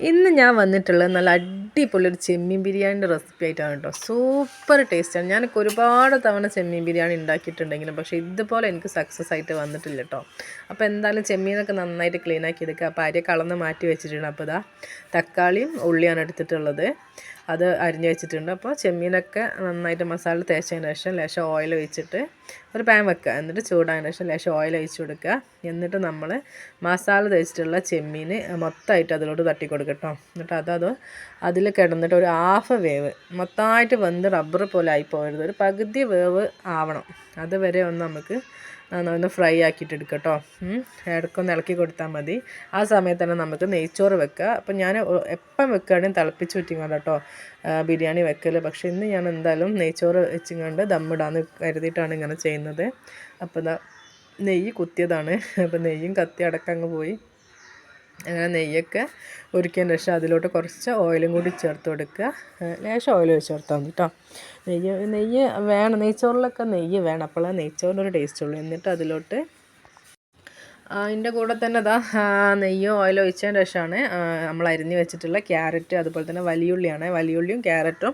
ഇന്ന് ഞാൻ വന്നിട്ടുള്ളത് നല്ല അടിപൊളി ഒരു ചെമ്മീൻ ബിരിയാണിന്റെ റെസിപ്പി ആയിട്ടാണ് കേട്ടോ. സൂപ്പർ ടേസ്റ്റാണ് ഞാനൊക്കെ ഒരുപാട് തവണ ചെമ്മീൻ ബിരിയാണി ഉണ്ടാക്കിയിട്ടുണ്ടെങ്കിലും പക്ഷേ ഇതുപോലെ എനിക്ക് സക്സസ് ആയിട്ട് വന്നിട്ടില്ല കേട്ടോ. അപ്പോൾ എന്തായാലും ചെമ്മീനൊക്കെ നന്നായിട്ട് ക്ലീൻ ആക്കി എടുക്കുക. അപ്പോൾ അരി കളന്ന് മാറ്റി വെച്ചിട്ടുണ്ട്. അപ്പോൾ ഇതാ തക്കാളിയും ഉള്ളിയാണ് എടുത്തിട്ടുള്ളത്. അത് അരിഞ്ഞ് വെച്ചിട്ടുണ്ട്. അപ്പോൾ ചെമ്മീനൊക്കെ നന്നായിട്ട് മസാല തേച്ചതിന് ശേഷം ലേശം ഓയിൽ ഒഴിച്ചിട്ട് ഒരു പാൻ വെക്കുക. എന്നിട്ട് ചൂടായതിന് ശേഷം ലേശം ഓയിൽ ഒഴിച്ച് കൊടുക്കുക. എന്നിട്ട് നമ്മൾ മസാല തേച്ചിട്ടുള്ള ചെമ്മീൻ മൊത്തമായിട്ട് അതിലോട്ട് തട്ടി കൊടുക്കട്ടോ എന്നിട്ട് അതത് അതിൽ കിടന്നിട്ട് ഒരു ഹാഫ് വേവ്. മൊത്തമായിട്ട് വെന്ത് റബ്ബർ പോലെ ആയി പോകരുത് ഒരു പകുതി വേവ് ആവണം. അതുവരെ ഒന്ന് നമുക്ക് ഒന്ന് ഫ്രൈ ആക്കിയിട്ട് എടുക്കട്ടോ ഇടയ്ക്കൊന്ന് ഇളക്കി കൊടുത്താൽ മതി. ആ സമയത്ത് തന്നെ നമുക്ക് നെയ്ച്ചോറ് വെക്കുക അപ്പം ഞാൻ എപ്പം വെക്കുകയാണെങ്കിൽ തിളപ്പിച്ച് വെച്ചിങ്ങാണ്ട് കേട്ടോ ബിരിയാണി വെക്കൽ പക്ഷേ ഇന്ന് ഞാൻ എന്തായാലും നെയ്ച്ചോറ് വെച്ചിങ്ങാണ്ട് ദമ്മിടാന്ന് കരുതിയിട്ടാണ് ഇങ്ങനെ ചെയ്യുന്നത്. അപ്പോൾ നെയ്യ് കുത്തിയതാണ്. അപ്പോൾ നെയ്യും കത്തി അടക്കം അങ്ങ് പോയി. അങ്ങനെ നെയ്യൊക്കെ ഒരുക്കിയതിന് ശേഷം അതിലോട്ട് കുറച്ച് ഓയിലും കൂടി ചേർത്ത് കൊടുക്കുക. ലേശം ഓയിൽ ചേർത്താൽ മതി കേട്ടോ നെയ്യ് നെയ്യ് വേണം. നെയ്ച്ചോറിലൊക്കെ നെയ്യ് വേണം. അപ്പോഴേ നെയ്ച്ചോറിനൊരു ടേസ്റ്റ് ഉള്ളൂ. എന്നിട്ട് അതിലോട്ട് അതിന്റെ കൂടെ തന്നെ അതാ നെയ്യോ ഓയിലോ ഒഴിച്ചതിന് ശേഷമാണ് നമ്മൾ അരിഞ്ഞ് വെച്ചിട്ടുള്ള ക്യാരറ്റ് അതുപോലെ തന്നെ വലിയുള്ളിയാണ്. വലിയുള്ളിയും ക്യാരറ്റും.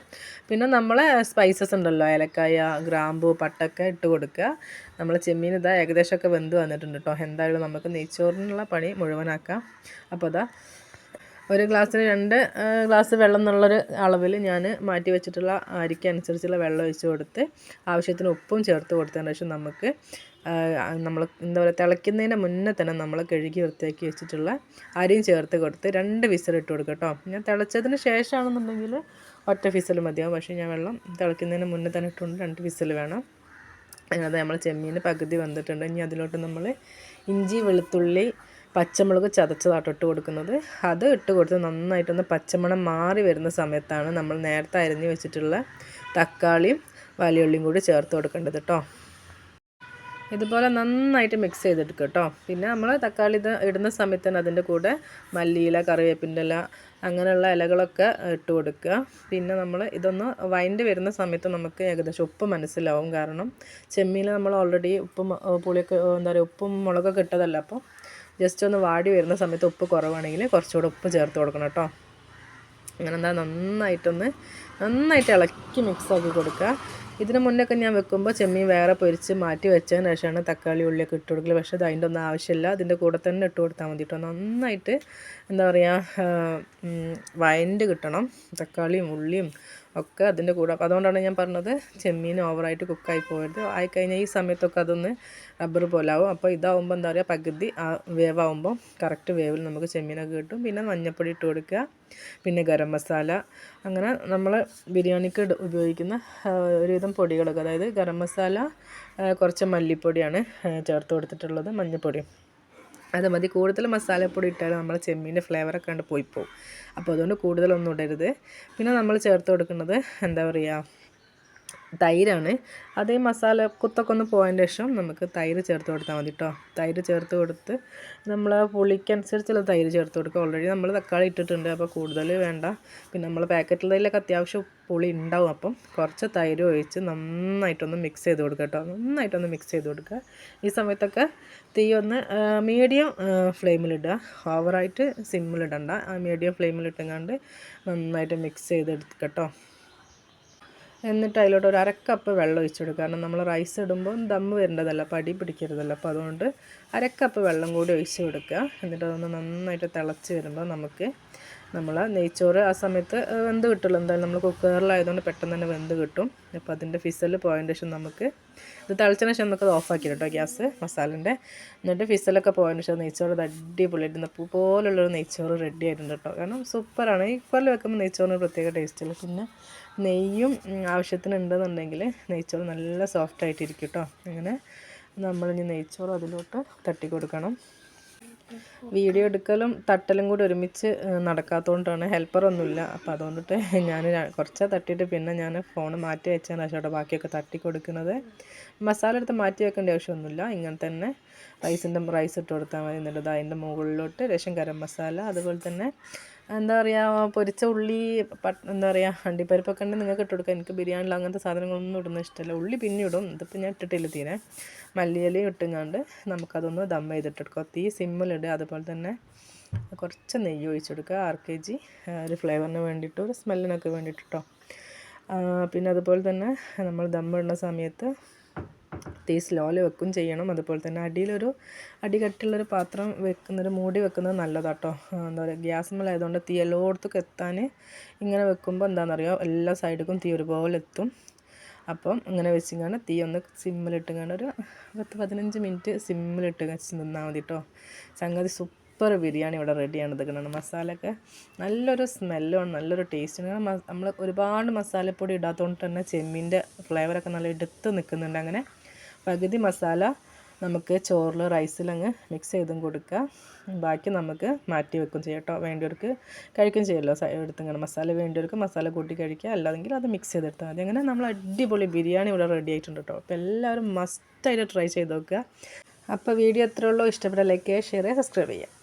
പിന്നെ നമ്മൾ സ്പൈസസ് ഉണ്ടല്ലോ ഏലക്കായ ഗ്രാമ്പു പട്ടൊക്കെ ഇട്ട് കൊടുക്കുക. നമ്മൾ ചെമ്മീൻ ഇതാ ഏകദേശമൊക്കെ വെന്ത് വന്നിട്ടുണ്ട് കേട്ടോ. എന്തായാലും നമുക്ക് നെയ്ച്ചോറിനുള്ള പണി മുഴുവനാക്കാം. അപ്പോൾ അതാ ഒരു ഗ്ലാസ്സിന് രണ്ട് ഗ്ലാസ് വെള്ളം എന്നുള്ളൊരു അളവിൽ ഞാൻ മാറ്റി വെച്ചിട്ടുള്ള അരിക്കനുസരിച്ചുള്ള വെള്ളം ഒഴിച്ച് കൊടുത്ത് ആവശ്യത്തിന് ഉപ്പും ചേർത്ത് കൊടുത്തതിന് ശേഷം നമുക്ക് നമ്മൾ എന്താ പറയുക തിളയ്ക്കുന്നതിന് മുന്നേ തന്നെ നമ്മൾ കഴുകി വൃത്തിയാക്കി വെച്ചിട്ടുള്ള അരിയും ചേർത്ത് കൊടുത്ത് രണ്ട് വിസിലിട്ട് കൊടുക്കുക കേട്ടോ ഞാൻ തിളച്ചതിന് ശേഷമാണെന്നുണ്ടെങ്കിൽ ഒറ്റ വിസിൽ മതിയാവും. പക്ഷേ ഞാൻ വെള്ളം തിളയ്ക്കുന്നതിന് മുന്നേ തന്നെ ഇട്ടുകൊണ്ട് രണ്ട് വിസിൽ വേണം. അത് നമ്മൾ ചെമ്മീൻ പകുതി വന്നിട്ടുണ്ട്. ഇനി അതിലോട്ട് നമ്മൾ ഇഞ്ചി വെളുത്തുള്ളി പച്ചമുളക് ചതച്ചതാട്ടോ ഇട്ട് കൊടുക്കുന്നത്. അത് ഇട്ട് കൊടുത്ത് നന്നായിട്ടൊന്ന് പച്ചമണം മാറി വരുന്ന സമയത്താണ് നമ്മൾ നേരത്തെ അരിഞ്ഞ് വെച്ചിട്ടുള്ള തക്കാളിയും വലിയുള്ളിയും കൂടി ചേർത്ത് കൊടുക്കേണ്ടത് കേട്ടോ ഇതുപോലെ നന്നായിട്ട് മിക്സ് ചെയ്തെടുക്കുക കേട്ടോ പിന്നെ നമ്മൾ തക്കാളി ഇത് ഇടുന്ന സമയത്ത് തന്നെ അതിന്റെ കൂടെ മല്ലിയില കറിവേപ്പിന്റെ ഇല അങ്ങനെയുള്ള ഇലകളൊക്കെ ഇട്ട് കൊടുക്കുക. പിന്നെ നമ്മൾ ഇതൊന്ന് വൈൻഡ് വരുന്ന സമയത്ത് നമുക്ക് ഏകദേശം ഉപ്പ് മനസ്സിലാവും. കാരണം ചെമ്മീൻ നമ്മൾ ഓൾറെഡി ഉപ്പും പുളിയൊക്കെ എന്താ പറയുക ഉപ്പും മുളകൊക്കെ ഇട്ടതല്ല? അപ്പോൾ ജസ്റ്റ് ഒന്ന് വാടി വരുന്ന സമയത്ത് ഉപ്പ് കുറവാണെങ്കിൽ കുറച്ചുകൂടെ ഉപ്പ് ചേർത്ത് കൊടുക്കണം കേട്ടോ അങ്ങനെന്താ നന്നായിട്ടൊന്ന് നന്നായിട്ട് ഇളക്കി മിക്സാക്കി കൊടുക്കുക. ഇതിന് മുന്നൊക്കെ ഞാൻ വെക്കുമ്പോൾ ചെമ്മീൻ വേറെ പൊരിച്ച് മാറ്റി വെച്ചതിന് ശേഷമാണ് തക്കാളി ഉള്ളിയൊക്കെ ഇട്ട് കൊടുക്കൽ പക്ഷേ അത് അതിന്റെ ഒന്നും ആവശ്യമില്ല. അതിന്റെ കൂടെ തന്നെ ഇട്ട് കൊടുത്താൽ മതി കേട്ടോ. നന്നായിട്ട് എന്താ പറയുക വയന്റ് കിട്ടണം. തക്കാളിയും ഉള്ളിയും ഒക്കെ അതിന്റെ കൂടെ. അതുകൊണ്ടാണ് ഞാൻ പറഞ്ഞത് ചെമ്മീൻ ഓവറായിട്ട് കുക്കായി പോയത്. ആയിക്കഴിഞ്ഞാൽ ഈ സമയത്തൊക്കെ അതൊന്ന് റബ്ബർ പോലാവും അപ്പോൾ ഇതാവുമ്പോൾ എന്താ പറയുക? പകുതി വേവാകുമ്പോൾ കറക്റ്റ് വേവിൽ നമുക്ക് ചെമ്മീനൊക്കെ കിട്ടും. പിന്നെ മഞ്ഞപ്പൊടി ഇട്ട് കൊടുക്കുക. പിന്നെ ഗരം മസാല. അങ്ങനെ നമ്മൾ ബിരിയാണിക്ക് ഉപയോഗിക്കുന്ന ഒരുവിധം പൊടികളൊക്കെ. അതായത് ഗരം മസാല കുറച്ച് മല്ലിപ്പൊടിയാണ് ചേർത്ത് കൊടുത്തിട്ടുള്ളത് മഞ്ഞൾപ്പൊടിയും അത് മതി. കൂടുതൽ മസാലപ്പൊടി ഇട്ടാൽ നമ്മൾ ചെമ്മീന്റെ ഫ്ലേവറൊക്കെ കണ്ട് പോയി പോകും അപ്പോൾ അതുകൊണ്ട് കൂടുതലൊന്നും ഇടരുത്. പിന്നെ നമ്മൾ ചേർത്ത് കൊടുക്കുന്നത് എന്താ പറയുക തൈരാണ്. അതേ മസാല കുത്തൊക്കെ ഒന്ന് പോയതിന് ശേഷം നമുക്ക് തൈര് ചേർത്ത് കൊടുത്താൽ മതി കേട്ടോ തൈര് ചേർത്ത് കൊടുത്ത് നമ്മൾ പുളിക്കനുസരിച്ചുള്ള തൈര് ചേർത്ത് കൊടുക്കുക. ഓൾറെഡി നമ്മൾ തക്കാളി ഇട്ടിട്ടുണ്ട്. അപ്പോൾ കൂടുതൽ വേണ്ട. പിന്നെ നമ്മൾ പാക്കറ്റിൽ തൈലൊക്കെ അത്യാവശ്യം പുളി ഉണ്ടാവും. അപ്പം കുറച്ച് തൈര് ഒഴിച്ച് നന്നായിട്ടൊന്ന് മിക്സ് ചെയ്ത് കൊടുക്കുക കേട്ടോ നന്നായിട്ടൊന്ന് മിക്സ് ചെയ്ത് കൊടുക്കുക. ഈ സമയത്തൊക്കെ തീ ഒന്ന് മീഡിയം ഫ്ലെയിമിലിടുക ഓവറായിട്ട് സിമ്മിലിടണ്ട മീഡിയം ഫ്ലെയിമിലിട്ടെങ്ങാണ്ട് നന്നായിട്ട് മിക്സ് ചെയ്തെടുക്കുക കേട്ടോ എന്നിട്ട് അതിലോട്ട് ഒരു അരക്കപ്പ് വെള്ളം ഒഴിച്ചു കൊടുക്കുക കാരണം നമ്മൾ റൈസ് ഇടുമ്പോൾ ദമ്മ് വരേണ്ടതല്ല പടി പിടിക്കരുതല്ലോ. അപ്പോൾ അതുകൊണ്ട് അരക്കപ്പ് വെള്ളം കൂടി ഒഴിച്ചു കൊടുക്കുക. എന്നിട്ട് അതൊന്ന് നന്നായിട്ട് തിളച്ച് വരുമ്പോൾ നമുക്ക് നമ്മൾ നെയ്ച്ചോറ് ആ സമയത്ത് വെന്ത് കിട്ടുള്ളൂ. എന്തായാലും നമ്മൾ കുക്കറിലായതുകൊണ്ട് പെട്ടെന്ന് തന്നെ വെന്ത് കിട്ടും. അപ്പോൾ അതിന്റെ ഫിസൽ പോയതിന് ശേഷം നമുക്ക് ഇത് തിളച്ചതിന് ശേഷം നമുക്ക് ഓഫാക്കി കേട്ടോ ഗ്യാസ് മസാലന്റെ എന്നിട്ട് ഫിസലൊക്കെ പോയതിന് ശേഷം നെയ്ച്ചോറ് അടിപൊളിയായിട്ട് പൂ പോലുള്ളൊരു നെയ്ച്ചോറ് റെഡി ആയിട്ടുണ്ട് കേട്ടോ കാരണം സൂപ്പറാണ് ഈ കുക്കറിൽ വെക്കുമ്പോൾ നെയ്ച്ചോറിന് പ്രത്യേക ടേസ്റ്റില്ല പിന്നെ നെയ്യും ആവശ്യത്തിന് ഉണ്ടെന്നുണ്ടെങ്കിൽ നെയ്ച്ചോറ് നല്ല സോഫ്റ്റ് ആയിട്ടിരിക്കും കേട്ടോ അങ്ങനെ നമ്മളിനി നെയ്ച്ചോറ് അതിലോട്ട് തട്ടി കൊടുക്കണം വീഡിയോ എടുക്കലും തട്ടലും കൂടി ഒരുമിച്ച് നടക്കാത്തതുകൊണ്ടാണ് ഹെൽപ്പറൊന്നുമില്ല അപ്പോൾ അതുകൊണ്ടിട്ട് ഞാൻ കുറച്ച് തട്ടിയിട്ട് പിന്നെ ഞാൻ ഫോൺ മാറ്റി വെച്ചതിന് ശേഷം ബാക്കിയൊക്കെ തട്ടി കൊടുക്കുന്നത്. മസാല എടുത്ത് മാറ്റി വെക്കേണ്ട ആവശ്യമൊന്നുമില്ല. ഇങ്ങനെ തന്നെ റൈസിന്റെ റൈസ് ഇട്ട് കൊടുത്താൽ മതി. എന്നിട്ട് അതിന്റെ മുകളിലോട്ട് രസം ഗരം മസാല അതുപോലെ തന്നെ എന്താ പറയുക പൊരിച്ച ഉള്ളി എന്താ പറയുക അണ്ടിപ്പരിപ്പൊക്കെ ഉണ്ടെങ്കിൽ നിങ്ങൾക്ക് ഇട്ട് കൊടുക്കാം. എനിക്ക് ബിരിയാണിയിൽ അങ്ങനത്തെ സാധനങ്ങളൊന്നും ഇടുന്ന ഇഷ്ടമല്ല ഉള്ളി പിന്നെ ഇടും. ഇതിപ്പോൾ ഞാൻ ഇട്ടിട്ടില്ല തീരെ. മല്ലിയിലയും ഇട്ടുങ്ങാണ്ട് നമുക്കതൊന്ന് ദം ചെയ്തിട്ടെടുക്കാം തീ സിമ്മിലിടുക അതുപോലെ തന്നെ കുറച്ച് നെയ്യ് ഒഴിച്ചെടുക്കുക ആർ കെ ജി ഒരു ഫ്ലേവറിന് വേണ്ടിയിട്ട് ഒരു സ്മെല്ലിനൊക്കെ വേണ്ടിയിട്ട് പിന്നെ അതുപോലെ തന്നെ നമ്മൾ ദം ഇടുന്ന സമയത്ത് തീ സ്ലോയിൽ വെക്കും ചെയ്യണം. അതുപോലെ തന്നെ അടിയിലൊരു അടി കട്ടിയുള്ളൊരു പാത്രം വെക്കുന്നൊരു മൂടി വെക്കുന്നത് നല്ലതാട്ടോ. എന്താ പറയുക ഗ്യാസ് മേലായതുകൊണ്ട് തീ എല്ലായിടത്തേക്ക് എത്താൻ ഇങ്ങനെ വെക്കുമ്പോൾ എന്താണെന്നറിയോ എല്ലാ സൈഡിലേക്കും തീ ഒരുപോലെ എത്തും. അപ്പം ഇങ്ങനെ വെച്ചിങ്ങാണ് തീ ഒന്ന് സിമ്മിലിട്ടുങ്ങാണ്ട് ഒരു പത്ത് പതിനഞ്ച് മിനിറ്റ് സിമ്മിലിട്ട് വെച്ച് നിന്നാൽ മതി കേട്ടോ സംഗതി സൂപ്പർ ബിരിയാണി ഇവിടെ റെഡിയാണ് ഇതൊക്കെയാണ് മസാലയൊക്കെ നല്ലൊരു സ്മെല്ലാണ് നല്ലൊരു ടേസ്റ്റാണ് നമ്മൾ ഒരുപാട് മസാലപ്പൊടി ഇടാത്തതുകൊണ്ട് തന്നെ ചെമ്മീന്റെ ഫ്ലേവറൊക്കെ നല്ല എടുത്ത് നിൽക്കുന്നുണ്ട്. അങ്ങനെ പകുതി മസാല നമുക്ക് ചോറിൽ റൈസിലങ്ങ് മിക്സ് ചെയ്തും കൊടുക്കുക. ബാക്കി നമുക്ക് മാറ്റി വെക്കും ചെയ്യാം കേട്ടോ. വേണ്ടിയവർക്ക് കഴിക്കും ചെയ്യുമല്ലോ എടുത്തിങ്ങനെ മസാല വേണ്ടിയവർക്ക് മസാല കൂട്ടി കഴിക്കുക. അല്ലാതെങ്കിൽ അത് മിക്സ് ചെയ്തെടുത്താൽ മതി. അങ്ങനെ നമ്മൾ അടിപൊളി ബിരിയാണി ഇവിടെ റെഡി ആയിട്ടുണ്ട് കേട്ടോ. അപ്പോൾ എല്ലാവരും മസ്റ്റായിട്ട് ട്രൈ ചെയ്ത് നോക്കുക. അപ്പോൾ വീഡിയോ എത്ര ഉള്ളൂ. ഇഷ്ടപ്പെട്ട ലൈക്ക് ചെയ്യുക ഷെയർ ചെയ്യുക സബ്സ്ക്രൈബ് ചെയ്യുക.